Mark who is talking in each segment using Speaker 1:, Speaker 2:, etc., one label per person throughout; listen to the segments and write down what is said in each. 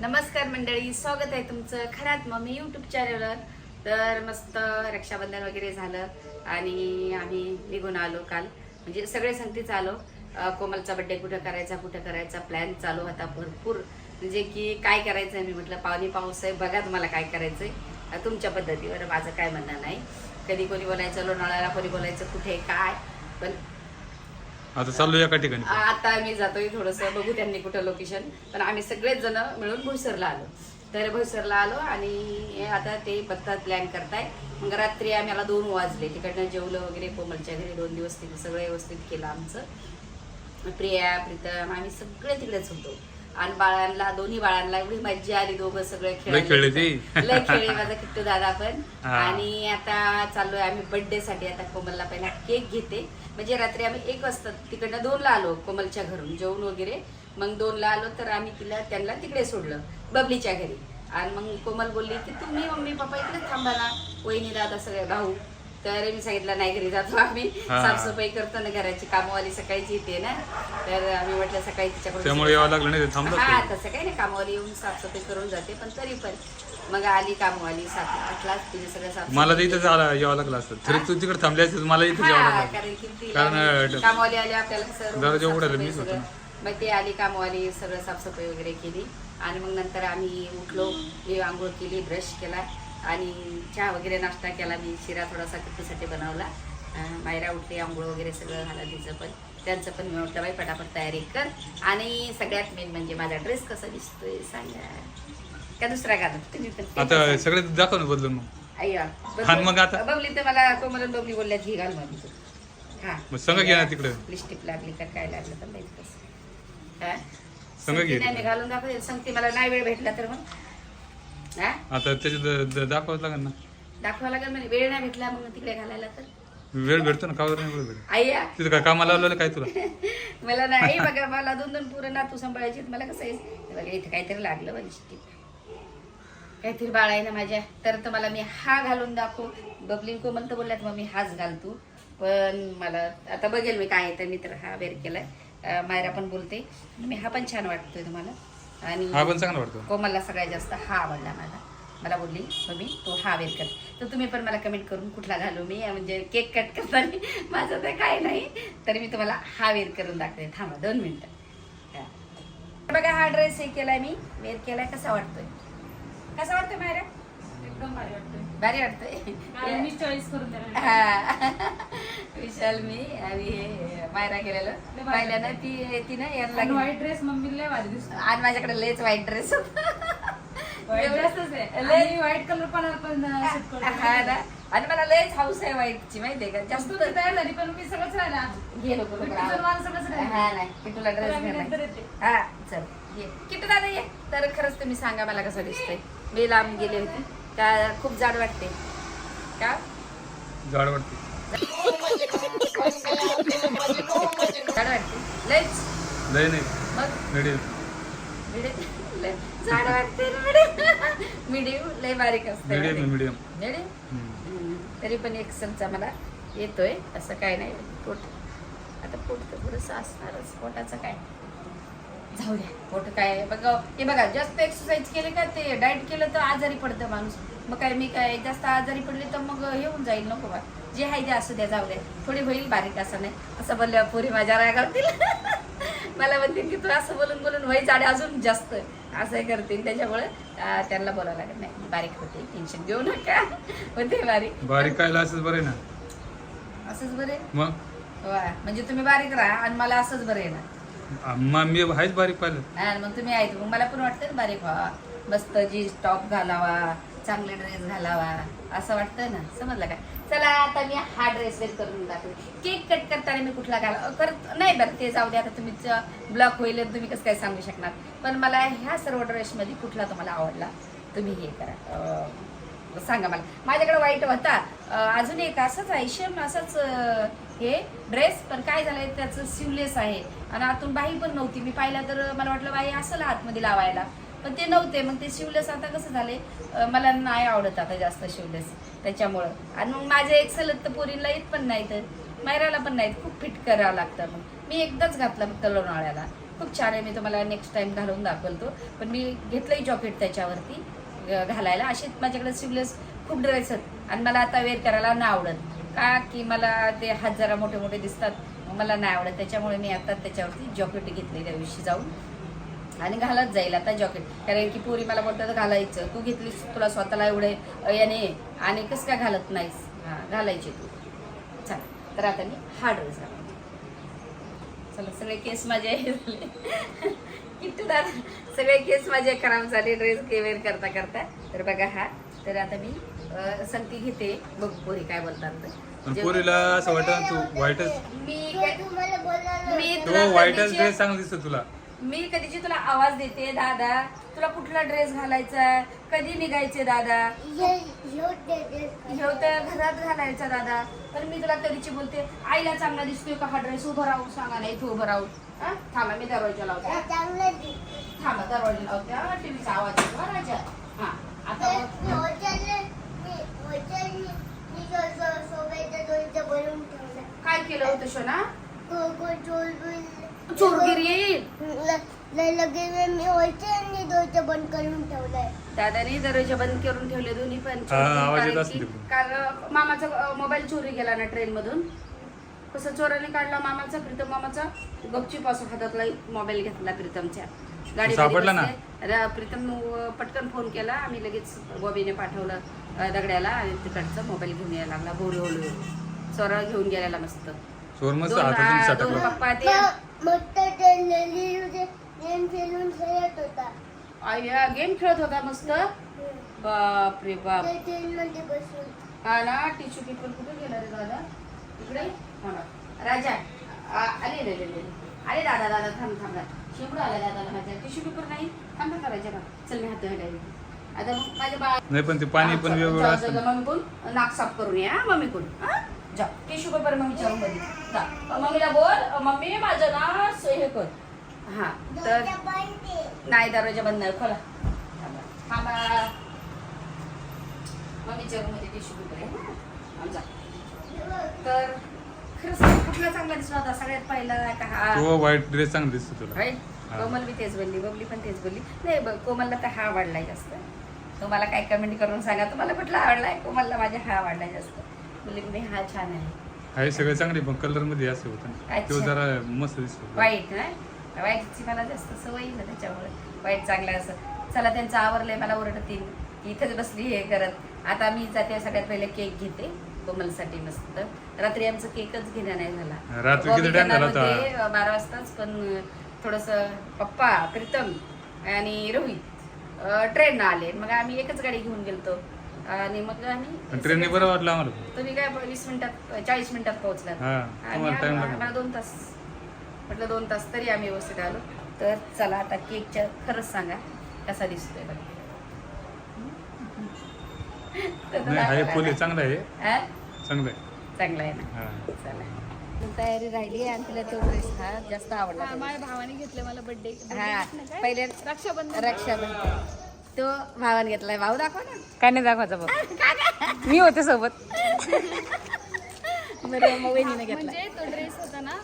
Speaker 1: नमस्कार मंडळी स्वागत आहे तुमचं खरात मम्मी युट्यूब चॅनलवर तर मस्त रक्षाबंधन वगैरे झालं आणि आम्ही निघून आलो काल. म्हणजे सगळे संगतीच आलो. कोमलचा बड्डे कुठं करायचा कुठं करायचा प्लॅन चालू होता भरपूर. म्हणजे की काय करायचं आहे मी म्हटलं पावली पाऊस आहे बघा तुम्हाला काय करायचं आहे तुमच्या पद्धतीवर माझं काय म्हणणं नाही. कधी कोणी बोलायचं लोणावळ्याला कोणी बोलायचं कुठे काय? पण
Speaker 2: आता चाललो एका ठिकाणी.
Speaker 1: आता आम्ही जातोय थोडस बघू त्यांनी कुठं लोकेशन पण आम्ही सगळेच जण मिळून भोईसरला आलो. तर भोईसरला आलो आणि आता ते पत्ता प्लॅन करताय. मग रात्री आम्हाला दोन वाजले. तिकडनं जेवलं वगैरे कोमलच्या घरी दोन दिवस तिथे सगळं व्यवस्थित केलं आमचं. प्रिया प्रीतम आम्ही सगळे तिकडेच होतो. आणि बाळांना दोन्ही बाळांना एवढी मज्जा आली दोघं सगळे
Speaker 2: लय खेळले ते.
Speaker 1: लय खेळले माझा किट्टू दादा पण.
Speaker 2: हा.
Speaker 1: आणि आता चाललोय आम्ही बर्थडे साठी. आता कोमलला पहिला केक घेते. म्हणजे रात्री आम्ही एक वाजता तिकडनं दोनला आलो कोमलच्या घरून जेवण वगैरे. मग दोनला आलो तर आम्ही तिला त्यांना तिकडे सोडलं बबलीच्या घरी. आणि मग कोमल बोलली की तुम्ही मम्मी पप्पा इकडेच थांबा ना. वहिनी दादा सगळे भाऊ. तर मी सांगितलं नाही घरी जातो आम्ही.
Speaker 2: हा.
Speaker 1: साफसफाई करतो ना घराची कामवाली सकाळची येते ना. तर आम्ही म्हटलं सकाळी तिच्याकडून
Speaker 2: त्यामुळे यावं लागलं नाही ते थांबलं
Speaker 1: हा
Speaker 2: ते.
Speaker 1: तसं काही नाही कामवाली येऊन साफसफाई करून जाते पण तरी पण. मग आली कामवाली सात आठला तिने सगळं साफ
Speaker 2: मला तर इथं यावं लागलं असतं. तरी तू तिकडे थांबली असते मला इथं यावं
Speaker 1: हा,
Speaker 2: लागलं
Speaker 1: कारण की ती
Speaker 2: कारण,
Speaker 1: आली,
Speaker 2: अं,
Speaker 1: कामवाली आली आपल्याला कसं रोज
Speaker 2: दरवाजा उघडायला
Speaker 1: साफसफाई
Speaker 2: मीच होतो
Speaker 1: सगळं. मग ती आली कामवाली सगळं साफसफाई वगैरे केली. आणि मग नंतर आम्ही उठलो आंघोळ केली ब्रश केला. आणि चहा वगैरे नाश्ता केला मी शिरा थोडासा किट्टूसाठी बनवला. मायरा उठली आंघोळ वगैरे सगळं तिचं पण. त्यांचं पण मी म्हटलं बाई पटापट तयारी कर. आणि सगळ्यात मेन म्हणजे माझा ड्रेस कसा दिसतोय सांगा. का दुसरा घालू तुम्ही पण
Speaker 2: आता
Speaker 1: सांगा.
Speaker 2: सगळे दाखव ना बदलून मग.
Speaker 1: अय्या
Speaker 2: मग आता?
Speaker 1: बबली तर मला कोमल आणि बबली बोलल्यात घे घाल म्हणतो हा.
Speaker 2: संग घे ना तिकडे.
Speaker 1: लिस्टिप लागली का काय लागलं तर माहीत कसं हा?
Speaker 2: संग घे.
Speaker 1: घालून दाखवते. सांगते मला नाही वेळ भेटला तर मग.
Speaker 2: आता त्याच्यात दाखवावं लागेल ना.
Speaker 1: दाखवा लागेल म्हणजे वेळ नाही भेटला मग तिकडे घालायला तर.
Speaker 2: वेळ भेटतो ना का बरं नाही वेळ भेटत.
Speaker 1: आय्या.
Speaker 2: तिथं काय कामाला लावलेलं काय तुला?
Speaker 1: मला नाही बघा मला दोन दोन पुरं नातू सांभाळायची मला कसं आहे? बघा इथं काहीतरी लागलं लिस्टिप काहीतरी बाळ आहे ना माझ्या तर तर मला मी हा घालून दाखव. बबली कोमल तर बोलल्यात मग मी हाच घालतो पण मला आता बघेल मी काय तर मी तर हा वेअर केलाय. मायरा पण बोलते. मी हा पण छान वाटतोय तुम्हाला.
Speaker 2: हा पण चांगला वाटतो.
Speaker 1: कोमलला सगळ्यात जास्त हा आवडला मला. मला बोलली मम्मी तो हा वेअर कर. तर तुम्ही पण मला कमेंट करून कुठला घालू? मी म्हणजे केक कट करताना माझं तर काय नाही. तरी मी तुम्हाला हा वेअर करून दाखवते थांबा दोन मिनिटं. बघा हा ड्रेस हे केलाय मी. वेअर केलाय. कसा वाटतोय? कसा वाटतोय मायरा?
Speaker 3: एकदम भारी वाटतंय.
Speaker 1: भारी वाटतोय.
Speaker 3: मी चॉईस करून
Speaker 1: हा. विशाल मी आणि हे मायरा केलेलं
Speaker 3: लय भारी
Speaker 1: पाहिलं ना ती ती ना लागली.
Speaker 3: व्हाईट ड्रेस मम्मी लय भारी दिसतो.
Speaker 1: आणि माझ्याकडे लयच वाईट ड्रेस
Speaker 3: व्हाईट व्हाईट कलर पण आपण
Speaker 1: हा ना. आणि मला लयच हाऊस आहे वाईटची माहितीये का? जास्त
Speaker 3: तयार झाली पण मी सगळंच राहिला राहिलं.
Speaker 1: हा नाही. किटूला ड्रेस. हा चल. ये. किटू दादा ये. तर खरंच तुम्ही सांगा मला कसं दिसतंय. मी लांब गेले होते. का खूप जाड वाटते? का?
Speaker 2: जाड वाटते.
Speaker 1: जाड वाटते. लयच.
Speaker 2: लय नाही.
Speaker 1: मग? मिडियम जाड वाटते मिडियम लय बारीक असते
Speaker 2: मिडियम मिडियम.
Speaker 1: मिडियम हम्म. तरी पण एक संचा मला येतोय. असं काय नाही. पोट. आता पोट तर थोडंसं असणारच. पोटाचं काय? जाऊ द्या पोट काय बघा हे बघा जास्त एक्सरसाइज केले का ते डाएट केलं तर आजारी पडतं माणूस. मग काय मी काय जास्त आजारी पडले तर मग येऊन जाईल नको बा. जे आहे ते असू द्या जाऊ द्या. थोडी होईल बारीक असं नाही. असं बोलल्यावर पुरी माझ्या रागावतील मला म्हणतील की तू असं बोलून बोलून व्हायचं आणि अजून जास्त असं करतील. त्याच्यामुळे त्यांना बोलावं लागेल. नाही बारीक होते. टेन्शन घेऊ नका. होते बारीक.
Speaker 2: बारीक काय असंच बरं ना?
Speaker 1: असंच बरे
Speaker 2: मग?
Speaker 1: वा म्हणजे तुम्ही बारीक राहा आणि मला असंच बरं आहे ना.
Speaker 2: मग मी आहेच बारीक पाहिलं.
Speaker 1: आणि मग तुम्ही आहेत. मग मला पण वाटतं ना बारीक व्हावा मस्त जीन्स टॉप घालावा चांगले ड्रेस घालावा. असं वाटतं ना? समजलं काय चला आता मी हा ड्रेस वेअर करून दाखवते. केक कट करताना मी कुठला घाला करत नाही बरं ते जाऊ दे आता तुम्ही ब्लॉक होईल आणि तुम्ही कसं काय सांगू शकणार? पण मला ह्या सर्व ड्रेसमध्ये कुठला तुम्हाला आवडला तुम्ही हे करा. सांगा मला. माझ्याकडे वाईट होता. अं, अजून एक असंच आहे शेम असंच अं, हे ड्रेस पण काय झालंय त्याचं सिवलेस आहे. आणि आतून बाही पण नव्हती. मी पाहिला तर मला वाटलं बाई असं आतमध्ये लावायला. पण ते नव्हते. मग ते शिवलेस आता कसं झाले मला नाही आवडत आता जास्त शिवलेस त्याच्यामुळं. आणि मग माझे एक सलत तर पोरीला येत पण नाही तर मायराला पण नाहीत. खूप फिट करावं लागतं मग. मी एकदाच घातला फक्त लोणावळ्याला खूप छान आहे. मी तुम्हाला नेक्स्ट टाइम घालून दाखवतो. पण मी घेतलंही जॉकेट त्याच्यावरती घालायला. असेच माझ्याकडे शिवलेस खूप ड्रेस आहेत. आणि मला आता वेअर करायला नाही आवडत. का की मला ते हात जरा मोठे मोठे दिसतात? मला नाही आवडत. त्याच्यामुळे मी आता त्याच्यावरती जॉकेट घेतली त्या दिवशी जाऊन. आणि घालत जाईल आता जॉकेट. कारण की पोरी मला बोलतात घालायचं. तू घेतलीस तुला स्वतःला एवढे अ, याने आणि कसं काय घालत नाहीस? हां घालायची तू. चालेल तर आता मी हा ड्रेस घालते. चला सगळे केस माझे झाले. किट्टू दादा सगळे केस माझे खराब झाले ड्रेस वेअर करता करता तर बघा हा. तर आता मी संगती घेते. बघ पोरी काय बोलतात ते.
Speaker 2: पण पोरीला असं वाटत तू व्हाईटच
Speaker 1: मी काय- मी
Speaker 2: तो
Speaker 1: तुला
Speaker 2: व्हाईटच
Speaker 1: कधीची-
Speaker 2: ड्रेस चांगला दिसतो तुला.
Speaker 1: मी कधीची तुला आवाज देते दादा? तुला कुठला ड्रेस घालायचा? कधी निघायचे दादा? ह्यो तर घरात घालायचा दादा. तर मी तुला कधीची बोलते आईला चांगला दिसतोय का हा ड्रेस उभं राहून सांगा नाही तू उभं राहून हा? थांबा मी दरवाजा लावते. थांबा दरवाजा लावते. हा, टीव्हीचा आवाज येतो हा, राजा. हा आता बघ. केलं होतं शोना चोरगिरी येईल
Speaker 4: बंद करून ठेवलंय
Speaker 1: दादाने दरवाजा बंद करून ठेवले दोन्ही पण
Speaker 2: हा, आवाज येत असेल
Speaker 1: मामाचा मोबाईल चोरी गेला ना ट्रेन मधून कसं चोराने काढला मामाचा प्रीतम मामाचा गपचीप असं हातातला मोबाईल घेतला प्रीतमच्या गाडीमध्ये
Speaker 2: सापडला ना?
Speaker 1: बसले. र- प्रीतम अं, पटकन फोन केला आम्ही लगेच बॉबीने पाठवलं अं, दगड्याला आणि तिकडचा मोबाईल घेऊन यायला लागला बोल चोरा घेऊन गेलेला मस्त
Speaker 2: चोर मस्त
Speaker 1: दोन
Speaker 2: हातातून
Speaker 1: आ, दोन
Speaker 2: सटकला
Speaker 1: पप्पा ते
Speaker 4: मग ते गेम खेळून खेळत होता.
Speaker 1: गेम खेळत होता मस्त? बाप रे बाप.
Speaker 4: ते ट्रेन मध्ये बसून.
Speaker 1: हा ना टिश्यू पेपर कुठे गेला रे दादा? इकडे? हा ना. राजा आ, आले रे रे रे अरे दादा दादा थांब थांब. शिवडा आला दादाला माझ्या. टिश्यू पेपर नाही? थांब ना राजा ना चल मी हात धुवायला येते. आता मग माझ्या बा
Speaker 2: नाही पण ते पाणी पण वेगवेगळं असतं. ना.
Speaker 1: मम्मी कोण? नाक साफ करून या मम्मी कोण? हा? जा. टिश्यू पेपर मम्मीच्या रूममध्ये जा. मम्मीला बोल. मम्मी माझं ना हे कर. हा तर. नाही दरवाजा बंद नाही खोला. थांबा. मध्ये टिश्यू पेपर आहे तर खरंच कुठला चांगला दिसला होता? सगळ्यात पहिला का हा?
Speaker 2: तो व्हाईट ड्रेस चांगला दिसतो तुला.
Speaker 1: कोमल बी तेच बोलली. बबली पण तेच बोलली. नाही ब- कोमलला तर हा आवडलाय जास्त. तुम्हाला काय कमेंट करून सांगा. तुम्हाला कुठला आवडलाय? कोमलला माझ्या हा आवडलाय जास्त. बोलली हा छान आहे.
Speaker 2: आहे सगळं चांगले पण कलरमध्ये असं होतं.
Speaker 1: अच्छा.
Speaker 2: तो जरा मस्त दिसतो
Speaker 1: वाईट ना? वाईटची मला जास्त सवय ना त्याच्यामुळे. वाईट चांगलं असं. चला त्यांचं आवरलंय मला ओरडतील. इथेच बसली हे करत. आता मी जाते सगळ्यात पहिले केक घेते. कोमलसाठी मस्त. रात्री आमचं केकच घेणं नाही झाला.
Speaker 2: रात्री
Speaker 1: बॉबी
Speaker 2: किती time
Speaker 1: करणार
Speaker 2: झाला होता?
Speaker 1: होते, अं, बारा वाजताच पण थोडस पप्पा प्रीतम आणि रोहित ट्रेन आले. मग आम्ही एकच गाडी घेऊन गेलतो. आणि मग आम्ही
Speaker 2: ट्रेनने बरं वाटलं आम्हाला.
Speaker 1: तुम्ही काय वीस मिनिटात चाळीस मिनिटात पोहोचलात
Speaker 2: हा
Speaker 1: आणि
Speaker 2: तुम्हाला
Speaker 1: आम्हाला
Speaker 2: लागला.
Speaker 1: दोन तास म्हटलं दोन तास तरी आम्ही व्यवस्थित आलो. तर चला आता केकच्या खरंच सांगा कसा दिसतोय बघा
Speaker 2: नाही आहे फुल आहे चांगलं आहे.
Speaker 1: हा?
Speaker 2: चांगलं आहे.
Speaker 1: चांगला आहे ना?
Speaker 2: हा.
Speaker 1: चला. तयारी राहिली आणि तिला तो ड्रेस हा जास्त आवडला
Speaker 3: माझ्या भावाने घेतले मला बर्थडे
Speaker 1: हा पहिले
Speaker 3: रक्षाबंधन.
Speaker 1: रक्षाबंधन. तो भावान घेतलाय. भाऊ दाखव ना.
Speaker 3: काय नाही दाखवायचा बघ. मी होते सोबत.
Speaker 1: बरं मग वहिनीने घेतला
Speaker 5: म्हणजे तो ड्रेस होता ना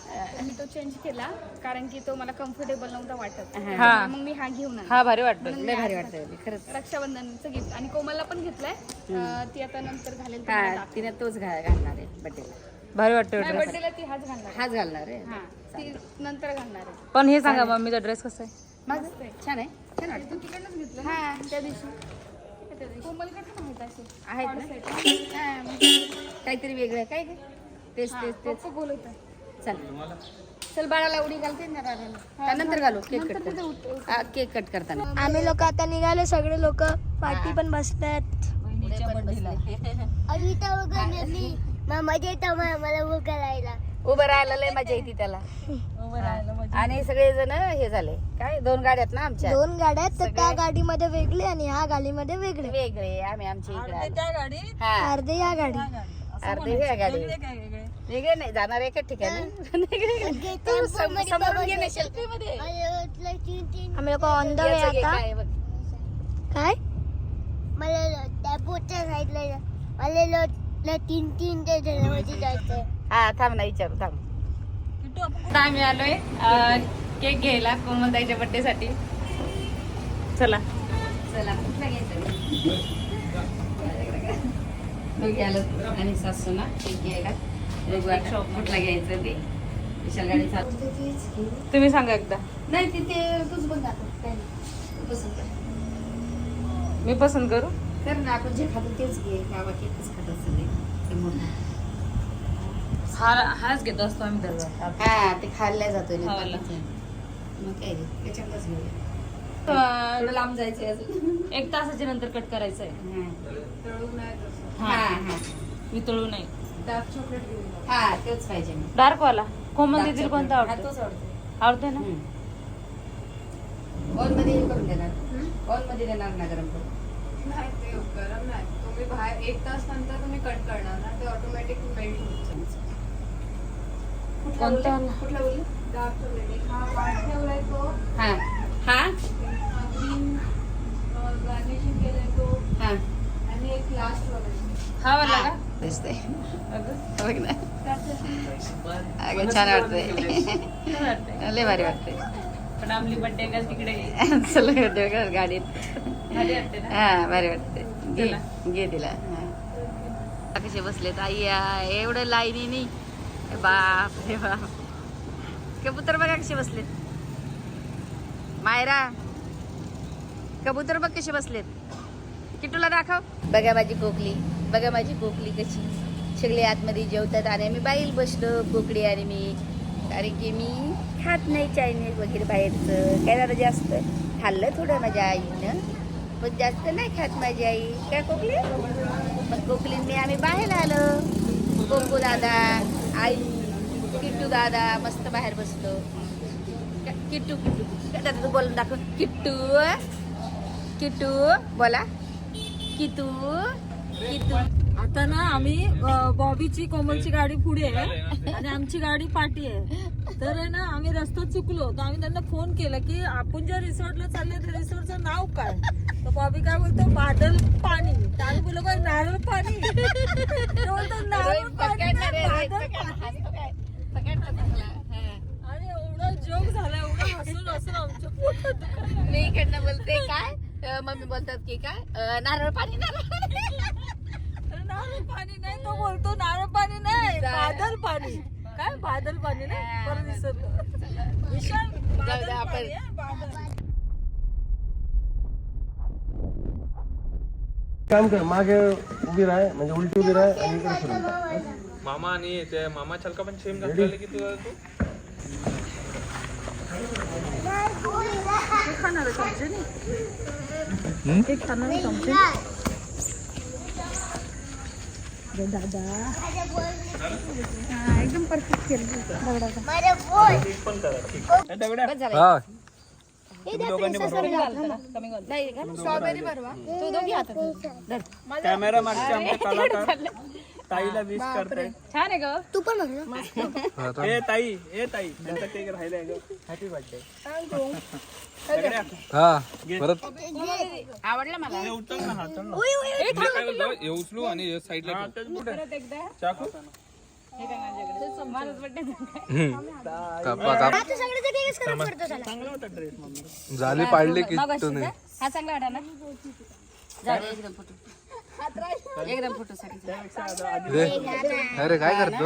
Speaker 5: मी तो चेंज केला कारण की तो मला कम्फर्टेबल नव्हता वाटत.
Speaker 1: हा.
Speaker 5: मग मी हा घेऊन आले.
Speaker 3: हा भारी वाटतो
Speaker 1: लय भारी वाटतं खरंच.
Speaker 5: रक्षाबंधनचं गिफ्ट आणि कोमलला पण घेतलाय. अं, ती आता नंतर घालेल
Speaker 1: हा तिने तोच घा- घालणार आहे बड्डेला.
Speaker 3: भारी वाटतो ड्रेस
Speaker 5: बर्थडेला ती हाच घालणार आहे.
Speaker 1: हाच घालणार आहे?
Speaker 5: हा ती नंतर घालणार आहे.
Speaker 3: पण हे सांगा मम्मीचा ड्रेस कसा आहे?
Speaker 1: माझं छान आहे. छान वाटतं. हा त्या दिवशी. आहेत. हा, काहीतरी वेगळं काय काय तेच तेच तेच.
Speaker 5: बोलत
Speaker 1: चल. चल बाळाला उडी घालते ना त्यानंतर घालू? केक कट हा, केक कट करताना.
Speaker 4: आम्ही लोक आता निघालो सगळे लोक पार्टी पण बसतात वगैरे मजा येतं मला मला भूक करायला.
Speaker 1: उभं राहायला लय मजा येते त्याला. आणि सगळे जण हे झाले. काय? दोन गाड्यात ना आमच्या?
Speaker 4: दोन गाड्या आहेत तर त्या गाडीमध्ये वेगळे आणि ह्या गाडीमध्ये वेगळे.
Speaker 1: वेगळे. आम्ही आमच्या इकडे. हा.
Speaker 4: अर्धे या गाडी
Speaker 1: अर्धे ह्या गाडी वेगळे नाही. जाणार एकाच ठिकाणी.
Speaker 4: आम्ही लोक ऑन द वे आता.
Speaker 1: काय?
Speaker 4: मला त्या पोटच्या साईडला मला लो- तीन तीन ते जायचंय.
Speaker 1: हा थांब ना विचारू थांब.
Speaker 3: आम्ही आलोय अं, केक घ्यायला कोमलताईच्या बर्थडे साठी. चला.
Speaker 1: चला कुठला घ्यायचा दोघी आणि सासू ना केक घ्यायला. बघू आता कुठला घ्यायचं ते. विशाल गाडी चालू
Speaker 3: तुम्ही सांगा एकदा.
Speaker 1: नाही तिथे तूच बघ आता काय नाही. तू पसंत.
Speaker 3: मी पसंत करू?
Speaker 1: कर ना आपण जे खातो तेच घे. गावा केकच खात असेल ते मोठा.
Speaker 3: हाच घेतो असतो आम्ही दररोज
Speaker 1: हा ते खाल्ल्या ना
Speaker 3: खायला.
Speaker 1: मग काय रे? त्याच्यातच घेऊया थोडं लांब जायचंय अजून.
Speaker 3: एक तासाच्या नंतर कट करायचं आहे
Speaker 1: हा हा.
Speaker 3: मी तळू नाही.
Speaker 1: हा तेच पाहिजे मग.
Speaker 3: डार्क वाला कोमल
Speaker 1: Dark
Speaker 3: दीदी
Speaker 1: chocolate.
Speaker 3: कोणता
Speaker 1: हा,
Speaker 3: आवडतो?
Speaker 1: तोच आवडतो.
Speaker 3: आवडते ना?
Speaker 1: ओनमध्ये हे करून देणार. ओनमध्ये देणार ना गरम करून.
Speaker 6: नाही ते गरम नाही. तुम्ही बाहेर एक तास नंतर तुम्ही कट करणार ना ते ऑटोमॅटिक मेल्ट होत.
Speaker 1: कुठला
Speaker 3: कोणता?
Speaker 6: हा
Speaker 1: हा. हा? हा
Speaker 3: हा. वाला का?
Speaker 1: बघ ना. अगं छान वाटतंय.
Speaker 3: वाटतंय.
Speaker 1: लय भारी वाटतंय.
Speaker 3: पण आपली बर्थडे का? तिकडे
Speaker 1: चल देऊ का गाडीत.
Speaker 3: वाटते
Speaker 1: हा भारी वाटते घे
Speaker 3: चला.
Speaker 1: घे तिला. हा. कसे बसलेत? आईया एवढं लाईनी बाप रे बाप. कबूतर बघा कसे बसलेत. मायरा कबूतर बघ कसे बसलेत. किटूला दाखव. बघा माझी कोकली बघा माझी कोकली कशी. सगळे आतमध्ये जेवतात आणि आम्ही बाईल बसलो कोकडी आणि मी. कारण की मी खात नाही चायनीज वगैरे बाहेरचं. काय झालं जास्त खाल्लं थोडं माझ्या आईनं. पण जास्त नाही खात माझी आई. काय कोकली मग कोकलीन आम्ही बाहेर आलो. कोकू दादा आई किट्टू दादा मस्त बाहेर बसतो. किट्टू किट्टू दादा तू बोलून दाखव. किट्टू किट्टू बोला. कितू किटू
Speaker 7: आता ना आम्ही बॉबीची कोमलची गाडी पुढे आहे आणि आमची गाडी पाठी आहे. तर आहे ना आम्ही रस्ता चुकलो तर आम्ही त्यांना फोन केला की आपण ज्या रिसॉर्टला चालले त्या रिसॉर्टचं नाव काय? बॉबी काय बोलतो? बादल पाणी. आम्ही बोललो काय नारळ पाणी. तो बोलतो नारळ पाणी नाही, बादल पाणी. आणि एवढा जोक झाला एवढं हसून हसून आमच्या पोटात दुखायला
Speaker 1: मी इकडनं बोलते काय? अं, मम्मी बोलतात की काय? अं, नारळ पाणी नारळ पाणी.
Speaker 7: नारळ पाणी नाही तो बोलतो नारळ पाणी नाही बादल पाणी. काय? बादल पाणी नाही? परत विसरलो विशाल बादल
Speaker 1: आपण.
Speaker 7: पाणी आहे, बादल.
Speaker 8: काम कर मागे उभी राह म्हणजे उलटी उभी राह आणि इकडे फिरून.
Speaker 2: मामा आणि ते मामा छलका पण सेम घातलेलं की तुला तू?
Speaker 4: माझा बोल
Speaker 1: बस झालं.
Speaker 2: हा.
Speaker 1: नाही का?
Speaker 6: स्ट्रॉबेरी भरवा.
Speaker 1: तू दोघी हातात धर.
Speaker 9: कॅमेरा मागचे आमचे कलाकार ताईला विश करताय.
Speaker 3: छान आहे ग.
Speaker 4: तू पण बघ ना
Speaker 9: ए ताई ए ताई. केक राहिलाय ग. हॅपी बर्थडे
Speaker 2: हा परत.
Speaker 1: आवडलं मला.
Speaker 9: उचल ना हात
Speaker 2: हे उचलू आणि साईडला
Speaker 9: चाकू.
Speaker 2: झाली पाडली की तो नाही
Speaker 1: हा चांगला वाटा ना? झालं एकदम फोटो एकदम फोटो साठी
Speaker 2: दे अरे काय करतो?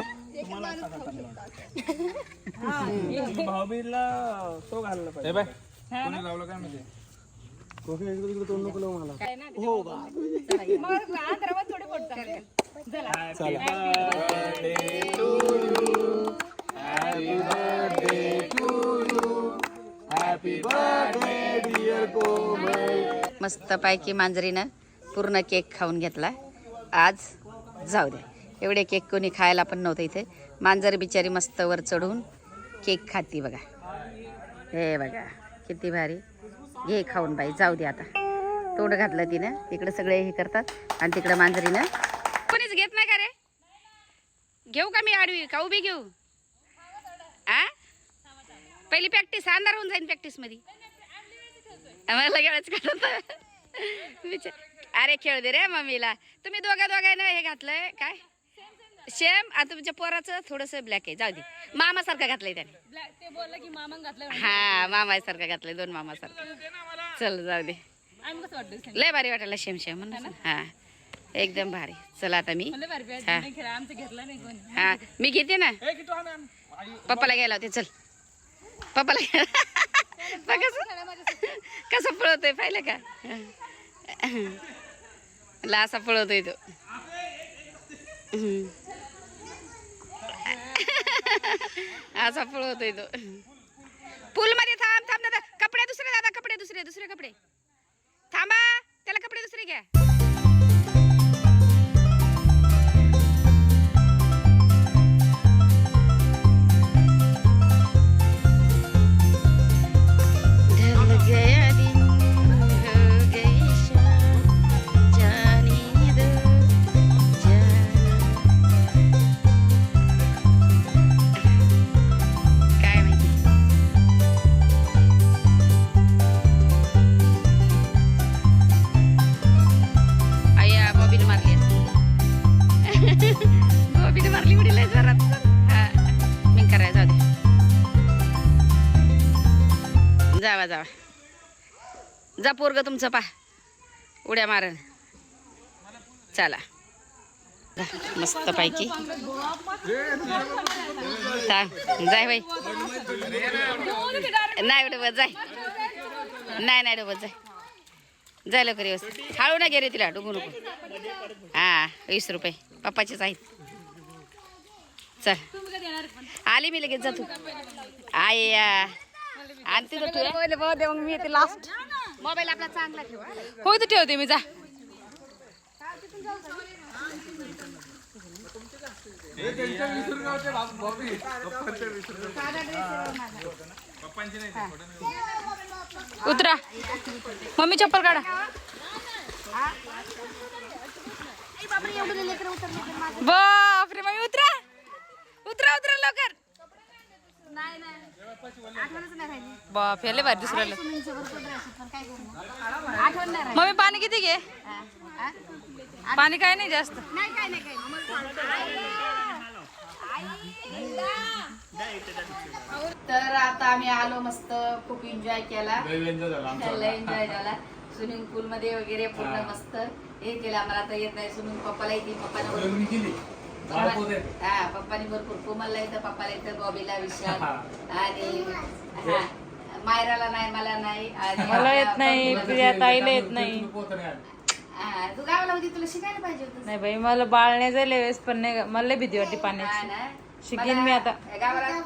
Speaker 9: भाऊबीला तो घालला पाहिजे.
Speaker 2: कोणी लावलं काय माहिती?
Speaker 1: मस्त पैकी मांजरीनं पूर्ण केक खाऊन घेतला. आज जाऊ द्या एवढे केक कोणी खायला पण नव्हतं इथे. मांजर बिचारी मस्त वर चढून केक खाती बघा. हे बघा किती भारी. घे खाऊन बाई जाऊ दे आता. तोंड घातलं तिनं. तिकडे सगळे हे करतात आणि तिकडं मांजरीनं कोणीच घेत नाही का रे घेऊ का मी आडवी? का उभी घेऊ? आ? पहिली प्रॅक्टिस अंधार होऊन जाईन प्रॅक्टिसमध्ये आम्हाला लगेच करत विचार. अरे खेळ दे रे मम्मीला. तुम्ही दोघा दोघांना हे घातलंय काय? शेम आता तुमच्या पोराचं थोडस ब्लॅक आहे. जाऊ दे. मामासारखं घातलंय त्याने. हा मामासारखं घातलंय. दोन मामासारखं. चल जाऊ दे. लय भारी वाटायला शेम शेम म्हणून हा. एकदम भारी. चला आता मी. हा. हा. मी घेते ना. पप्पाला घ्यायला होते चल. पप्पाला घ्या. कसं पळवतोय पाहिलं का? ला असा पळवतोय तो. असा पळवतोय तो. पूल मध्ये थांब थांब दादा कपडे दुसरे दादा कपडे दुसरे दुसरे कपडे. थांबा. त्याला कपडे दुसरे घ्या. जा पोरग तुमचं पा. उड्या मारण चला. मस्त पैकी जाय बाई. नाही डोबत जाय. नाही नाही डोबत जाय. जाय लवकर व्यवस्थित. हळू ना गे रे तिला डुबू नको. हा वीस रुपये. पप्पाचेच आहेत. चल. आली मी लगेच जा तू. आय आणि तिथं ठेव.
Speaker 3: मग मी येते लास्ट
Speaker 1: मोबाईल आपला चांगला ठेवा
Speaker 3: हो. तर ठेवते मी जा. उतरा. मम्मी चप्पल काढा. बापरे मम्मी उतरा. उतरा उतरा लवकर. बाप याले भारी दुसऱ्याला मम्मी पाणी किती घे? पाणी काय नाही जास्त.
Speaker 1: तर आता आम्ही आलो मस्त खूप एन्जॉय केला. एन्जॉय झाला स्विमिंग पूल मध्ये वगैरे पूर्ण मस्त. हे केलं आम्हाला आता येत नाही स्विमिंग पप्पाला येते पप्पाने हा पप्पानी भरपूर. कोमलला येतं पप्पाला येतं बॉबीला विशाल. आणि हा. मायराला नाही मला नाही. आणि
Speaker 3: मला येत नाही प्रिया ताईला येत नाही.
Speaker 1: हा, तू गावाला होती तुला शिकायला पाहिजे होतं.
Speaker 3: नाही बाई मला बाळण्या जायला वेळेस पण नाही मला भीती वाटते
Speaker 1: हा
Speaker 3: पाण्याची.
Speaker 1: ना?
Speaker 3: शिकेन मी आता.
Speaker 1: गावाला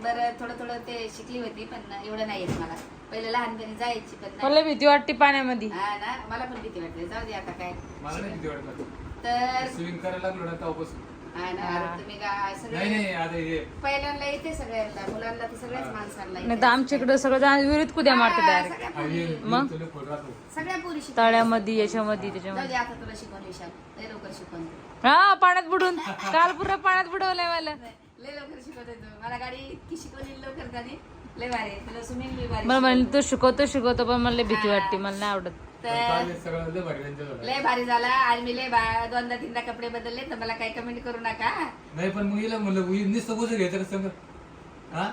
Speaker 1: बरं थोडं थोडं ते शिकली होती पण एवढं नाही येत मला. पहिले लहानपणी जायची पण.
Speaker 3: मला भीती वाटते पाण्यामध्ये.
Speaker 1: हा ना मला पण भीती वाटते. जाऊ दे आता काय.
Speaker 2: मला नाही भीती वाटत.
Speaker 1: तर
Speaker 2: स्विमिंग करायला लागलो ना तेव्हापासून. नाही
Speaker 1: सगळे
Speaker 2: नाही आता हे
Speaker 1: पहिल्यांदा येते सगळ्यांना मुलांना तर सगळ्याच माणसांना
Speaker 3: नाही
Speaker 1: येते.
Speaker 3: तर आमच्या इकडे सगळं जाण विहिरीत कुद्या मारते
Speaker 1: हा,
Speaker 3: डायरेक्ट
Speaker 1: सगळ्या पोरी-
Speaker 3: मग?
Speaker 2: तुला
Speaker 1: सगळ्या पोरी.
Speaker 3: तळ्यामध्ये याच्यामध्ये त्याच्यामध्ये.
Speaker 1: दे आता तुला शिकवून विशाल लय लवकर शिकवून
Speaker 3: हा पाण्यात बुडून. काल पुरा पाण्यात बुडवलंय मला.
Speaker 1: लय लवकर शिकवते तू. मला गाडी इतकी शिकवली लवकर लय भारी आहे. तुला स्विमिंग लय भारी
Speaker 3: मला. म्हणले तू शिकवतो शिकवतो पण मला भीती वाटते. मला नाही आवडत.
Speaker 1: तर
Speaker 2: सगळं लय भारी झाला.
Speaker 1: आणि मी लय दोनदा तीनदा कपडे बदलले तर मला काही कमेंट करू नका.
Speaker 2: नाही पण मग हिला म्हणलं "हि नुसतं गोष्ट घ्यायचं हा?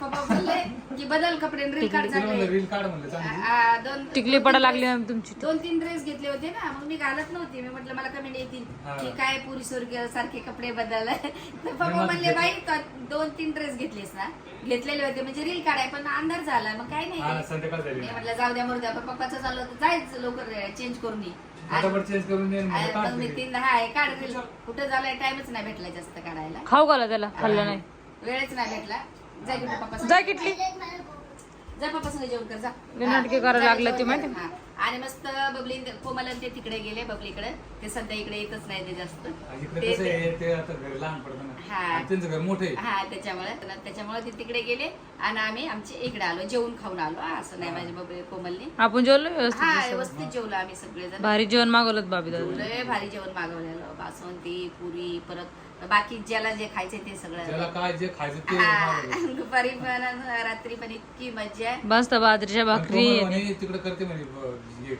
Speaker 1: पप्पा बोलले की बदल कपडे रील काढ
Speaker 2: तिला म्हणलं
Speaker 1: चांगले
Speaker 2: रील काढ म्हणलं चांगली.
Speaker 1: आ, दोन
Speaker 3: टिकली पडा लागली मॅम तुमची
Speaker 1: दोन तीन ड्रेस घेतले होते ना मग मी घालत नव्हते. मी म्हटलं मला कमेंट येतील
Speaker 2: हा.
Speaker 1: की काय पुरी स्वर्गीय सारखे कपडे बदल. तर पप्पा
Speaker 2: मला
Speaker 1: म्हणले. बाई तू दोन तीन ड्रेस घेतलेस ना. घेतलेले होते म्हणजे रील काढाय पण अंधार झाला मग काय
Speaker 2: हा
Speaker 1: नाही
Speaker 2: संध्याकाळ झाली
Speaker 1: मी म्हटलं जाऊ द्या मरू द्या पण पप्पाचं चाललं होतं. जायचं लवकर चेंज करून ये. आणि-
Speaker 2: फटाफट चेंज करून दे
Speaker 1: आणि मग मी तीन हा हे काढ रील कुठं झालंय टाइमच नाही भेटला जास्त काढायला.
Speaker 3: खाऊ घाला त्याला खाल्लं नाही.
Speaker 1: वेळच नाही भेटला. जा की पप्पा
Speaker 3: जा किटली.
Speaker 1: जा पप्पा संग जेवण कर जा.
Speaker 3: लय नाटके करायला लागले ते माहिती.
Speaker 1: हा. आणि मस्त बबली कोमल आणि ते तिकडे गेले बबलीकडे. ते सध्या इकडे येतच नाही ते जास्त.
Speaker 2: इकडे
Speaker 1: ते-
Speaker 2: कसं आहे ते आता घर लहान पडतं
Speaker 1: हा.
Speaker 2: ना आणि त्यांचं घर मोठं आहे.
Speaker 1: हा त्याच्यामुळे त्याच्यामुळे ते तिकडे गेले. आणि आम्ही आमचे इकडे आलो जेवण खाऊन आलो. हा, असं नाही माझी बबली कोमलनी.
Speaker 3: आपण जेवलो
Speaker 1: हा
Speaker 3: व्यवस्थित
Speaker 1: व्यवस्थित जेवलो आम्ही सगळेजण.
Speaker 3: भारी जेवण मागवलं बाबी दादा
Speaker 1: लय भारी जेवण मागवलेलं बासवंती पुरी परत बाकी ज्याला जे खायचे ते सगळं.
Speaker 2: काय जे खायचं ते
Speaker 1: हा. दुपारी पण रात्री पण इतकी मजा आहे.
Speaker 3: मस्त बाजरीच्या भाकरी.
Speaker 2: म्हणे तिकडे करते म्हणे ब- हे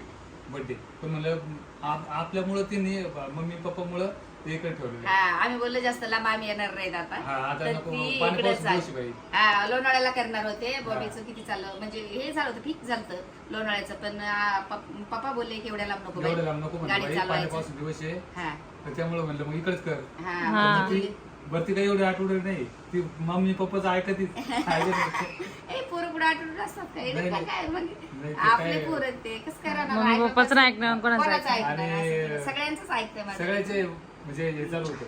Speaker 2: बर्थडे पण म्हणलं आप- आपल्यामुळं त्यांनी मम्मी पप्पामुळं ते इकडे ठेवलेलं
Speaker 1: हा आम्ही बोललो जास्त लांब आम्ही येणार नाहीत आता.
Speaker 2: हा, आता
Speaker 1: तर
Speaker 2: नको,
Speaker 1: ती
Speaker 2: पाणी
Speaker 1: इकडेच
Speaker 2: पाऊस
Speaker 1: आहे.
Speaker 2: दिवशी बाई.
Speaker 1: हा लोणावळ्याला करणार होते. बॉबीचं किती चाललं म्हणजे हे झालं होतं फिक्स झालं होतं लोणावळ्याचं. पण आ, पप- पप्पा बोलले की एवढ्या लांब नको बाई.
Speaker 2: एवढं लांब नको म्हणलं
Speaker 1: गाडी
Speaker 2: बाई,
Speaker 1: चालवायचं.
Speaker 2: पाऊस दिवस आहे.
Speaker 1: हा.
Speaker 2: तर त्यामुळे म्हणलं मग इकडेच कर.
Speaker 1: हा
Speaker 3: हा.
Speaker 2: ती बरं ती काही एवढी आठवडे नाही. ती मम्मी पप्पाचं ऐकत.
Speaker 1: ए पोरं असतात काय
Speaker 2: नाही,
Speaker 1: काय
Speaker 2: नाही.
Speaker 1: काय मग?
Speaker 2: नाही, ते
Speaker 1: आपले
Speaker 2: काय-
Speaker 1: पोर आहेत ते. कसं करा
Speaker 3: मम्मी पप्पाचं नाही ऐकणार, कोणाचं
Speaker 1: ऐकणार?
Speaker 2: आणि-
Speaker 1: सगळ्यांचंच ऐकतंय माझं.
Speaker 2: सगळ्याचे म्हणजे हे चालू होतं.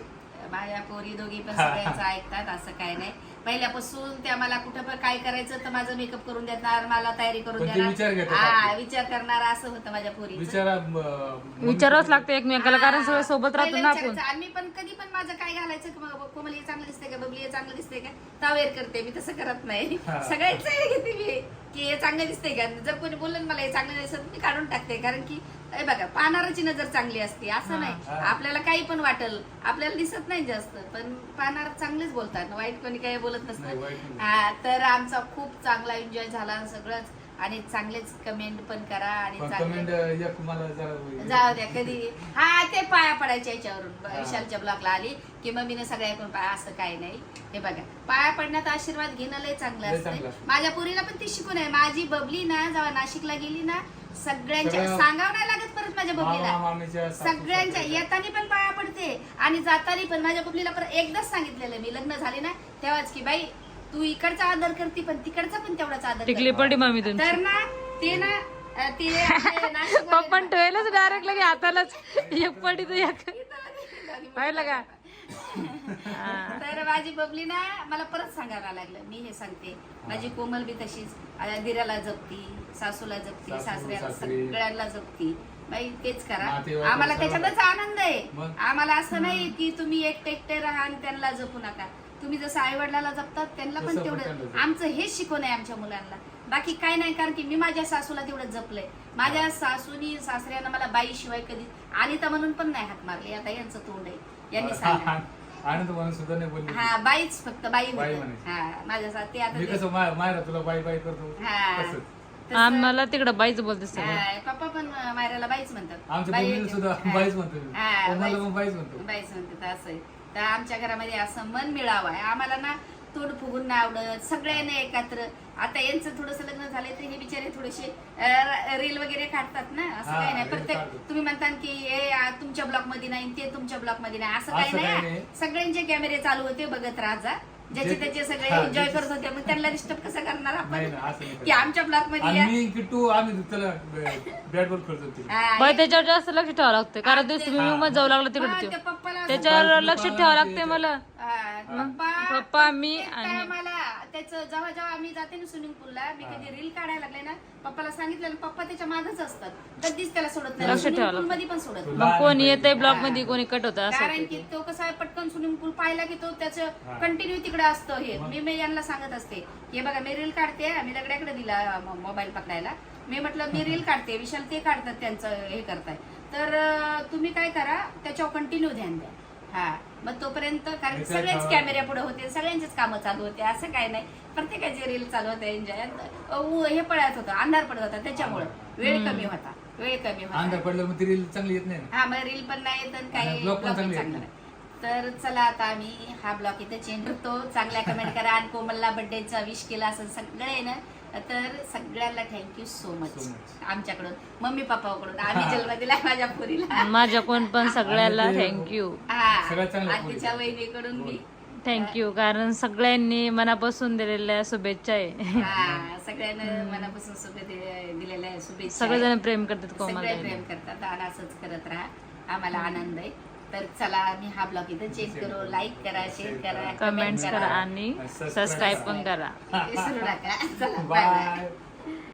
Speaker 1: माझ्या पोरी दोघी पण सगळ्यांचं ऐकतात असं काय नाही. पहिल्यापासून त्या मला कुठं पण काय करायचं तर माझं मेकअप करून देणार मला तयारी करून
Speaker 2: पण ते विचार
Speaker 1: देणार
Speaker 2: घेतात
Speaker 1: हा. विचार करणार असं होतं माझ्या पोरी
Speaker 2: म- मम्मी-
Speaker 3: विचारावंच लागतं एकमेकाला कारण सगळे सोबत राहतो ना आपण.
Speaker 1: आणि मी पण कधी पण माझं काय घालायचं की मग कोमल हे चांगलं दिसतंय का बबली हे चांगलं दिसतंय का तावेर करते मी तसं करत नाही.
Speaker 2: हा.
Speaker 1: सगळ्यांचं हे घेते मी की हे चांगलं दिसतंय का? जर कोणी बोललं ना मला हे चांगलं दिसत मी काढून टाकते कारण की हे बघा पानाराची नजर चांगली असते असं नाही. आपल्याला काही पण वाटल आपल्याला दिसत नाही जास्त पण पानार चांगलेच बोलतात वाईट कोणी काही बोलत नसतं. हा, तर आमचा खूप चांगला एन्जॉय झाला सगळंच आणि चांगलेच कमेंट पण करा आणि
Speaker 2: कमेंट एक मला
Speaker 1: जाऊ द्या कधी हा ते पाया पडायच्या याच्यावरून. विशालच्या ब्लॉकला आली की मम्मीने सगळ्या ऐकून पाया असं काही नाही. हे बघा पाया पडण्यात आशीर्वाद घेणं लय चांगलं असतं. माझ्या पुरीला पण ती शिकून आहे. माझी बबली ना जेव्हा नाशिकला गेली ना सगळ्यांच्या
Speaker 2: सगळं-
Speaker 1: सांगावं नाही लागत परत माझ्या बबलीला. सगळ्यांच्या. येतानी पण पाया पडते आणि जातानी पण. माझ्या बबलीला परत एकदाच सांगितलेलं मी लग्न झाले ना तेव्हाच की बाई तू इकडचा आदर करते पण तिकडचा पण तेवढाच आदर.
Speaker 3: टिकली पडली तुमची.
Speaker 1: तर ना ते ना अं, ते आपले नाशिकवाले
Speaker 3: पप्पा ठेवलंच डायरेक्ट लगे हातालाच. एक पडी तर एक. पाहिलं का? हा.
Speaker 1: तर माझी बबली ना मला परत सांगायला लागलं. मी हे सांगते. माझी कोमल बी तशीच. दिराला जपती सासूला जपती
Speaker 2: सासू,
Speaker 1: सासऱ्याला
Speaker 2: सासरे.
Speaker 1: सगळ्यांना जपती. बाई तेच करा.
Speaker 2: नातेवाईक
Speaker 1: आम्हाला
Speaker 2: सर्व.
Speaker 1: त्याच्यातच आनंद आहे.
Speaker 2: मग?
Speaker 1: आम्हाला असं नाही की तुम्ही एकटे एकटे राहा आणि त्यांना जपू नका. तुम्ही जसं आई वडिलाला जपतात त्यांना पण तेवढं. आमचं हेच शिकवण आहे आमच्या मुलांना बाकी काय नाही कारण की मी माझ्या सासूला तेवढं जपलंय माझ्या सासूनी सासऱ्यानं मला बाई शिवाय कधी अनिता म्हणून पण नाही हाक मारली आता यांचं तोंड आहे यांनी सांगा
Speaker 2: आनंद म्हणून सुद्धा नाही बोलली
Speaker 1: हा बाईच फक्त बाई
Speaker 2: बाई
Speaker 1: म्हणतात. हा माझ्या ते आता
Speaker 2: मी
Speaker 1: ते-
Speaker 2: कसं मा- मायरा तुला बाय बाय करतो
Speaker 1: हा.
Speaker 3: आम्हाला तिकडं बाईच बोलते
Speaker 1: हा, पप्पा पण मायराला बाईच म्हणतात
Speaker 2: आमच्या
Speaker 1: बाई.
Speaker 2: सुद्धा
Speaker 1: हा.
Speaker 2: बाईच म्हणतो मी. कोमलला
Speaker 1: बाईच.
Speaker 2: म्हणतो
Speaker 1: बाईच म्हणतात असं आहे तर आमच्या घरामध्ये असं मन मिळावं आहे. आम्हाला ना तोंड फुगून नाही आवडत सगळ्यांनी एकत्र. आता यांचं थोडस लग्न झालंय तर हे बिचारे थोडेसे रील वगैरे काढतात ना? असं काही नाही. प्रत्येक. तुम्ही म्हणता की हे तुमच्या ब्लॉकमध्ये नाही ते तुमच्या ब्लॉकमध्ये नाही. असं काही नाही.
Speaker 2: नाही.
Speaker 1: सगळ्यांचे कॅमेरे चालू होते बघत राहा ज्याचे त्याचे सगळे
Speaker 2: हा,
Speaker 1: एन्जॉय
Speaker 2: ज्याचे-
Speaker 1: करत होते. मग त्यांना डिस्टर्ब कसं करणार
Speaker 2: नाही
Speaker 1: आपण
Speaker 2: ना असं नाही
Speaker 1: की आमच्या ब्लॉकमध्ये
Speaker 2: आणि
Speaker 1: या.
Speaker 2: मी किट्टू आम्ही त्याला बॅट बॉल खेळतो तिथे.
Speaker 1: हा,
Speaker 3: बाई त्याच्यावर जास्त लक्ष ठेवावं लागतं. कारण ते स्विमिंगमध्ये जाऊ लागलं
Speaker 1: हा,
Speaker 3: तिकडे
Speaker 1: त्या पप्पाला असं-
Speaker 3: त्याच्यावर लक्ष ठेवावं लागते मला.
Speaker 1: पप्पा
Speaker 3: पप्पा, मी आणि-
Speaker 1: टायमाला त्याचं जेव्हा जेव्हा आम्ही जाते ना स्विमिंग पूलला मी कधी रील काढायला लागले ना पप्पाला सांगितलं ना, पप्पा त्याच्या मागच असतात. कधीच त्याला सोडत नाही.
Speaker 3: लक्ष
Speaker 1: स्विमिंग पूल मध्ये पण सोडत नाही.
Speaker 3: मग कोणी येतंय ब्लॉकमध्ये कोणी कट होतं असं
Speaker 1: कारण की
Speaker 3: ते.
Speaker 1: कसा आहे पटकन स्विमिंग पूल पाहिला की तो त्याचं. कंटिन्यू तिकडे असतं हे. मी मी यांना सांगत असते हे बघा मी रील काढते आम्ही दगड्याकडे दिला मोबाईल पकडायला. मी म्हटलं मी रील काढते विशाल ते काढतात त्यांचं हे करताय. तर अं, तुम्ही काय करा त्याच्यावर कंटिन्यू ध्यान द्या. हा. मग तोपर्यंत कारण सगळेच कॅमेऱ्या पुढे होते सगळ्यांचेच कामं चालू होते असं काय नाही. प्रत्येकाचे रील चालू होते एन्जॉय हे पडत होतं अंधार पडत होता त्याच्यामुळे. वेळ कमी होता वेळ कमी होता.
Speaker 2: अंधार पडलं मग ती रील चांगली येत नाही ना?
Speaker 1: हा मग रील पण नाही येत आणि काही
Speaker 2: आणि blog पण
Speaker 1: blog
Speaker 2: चांगले
Speaker 1: चांगलं
Speaker 2: आहेत.
Speaker 1: नाही. तर चला आता आम्ही हा ब्लॉग इथे चेंज करतो चांगल्या कमेंट करा. आणि कोमलला बर्थडेचा विश केला असं सगळे ना तर सगळ्यांना थँक्यू सो मच. आमच्याकडून मम्मी पप्पाकडून. आम्ही जन्म दिला माझ्या पुरीला.
Speaker 3: माझ्या कोण पण सगळ्याला थँक्यू
Speaker 1: हा
Speaker 2: पोरीला.
Speaker 1: वहिनीकडून मी
Speaker 3: थँक्यू कारण सगळ्यांनी मनापासून दिलेल्या शुभेच्छा आहे.
Speaker 1: हा सगळ्यांना मनापासून दिलेल्या शुभेच्छा
Speaker 3: सगळेजण प्रेम करतात
Speaker 1: प्रेम करतात. आणि असंच करत राहा. आम्हाला आनंद आहे. तर चला आम्ही हा ब्लॉग इथं चेंज करू. लाईक करा शेअर करा
Speaker 3: कमेंट्स करा. आणि सबस्क्राईब पण करा.
Speaker 1: विसरू नका. चला
Speaker 2: बाय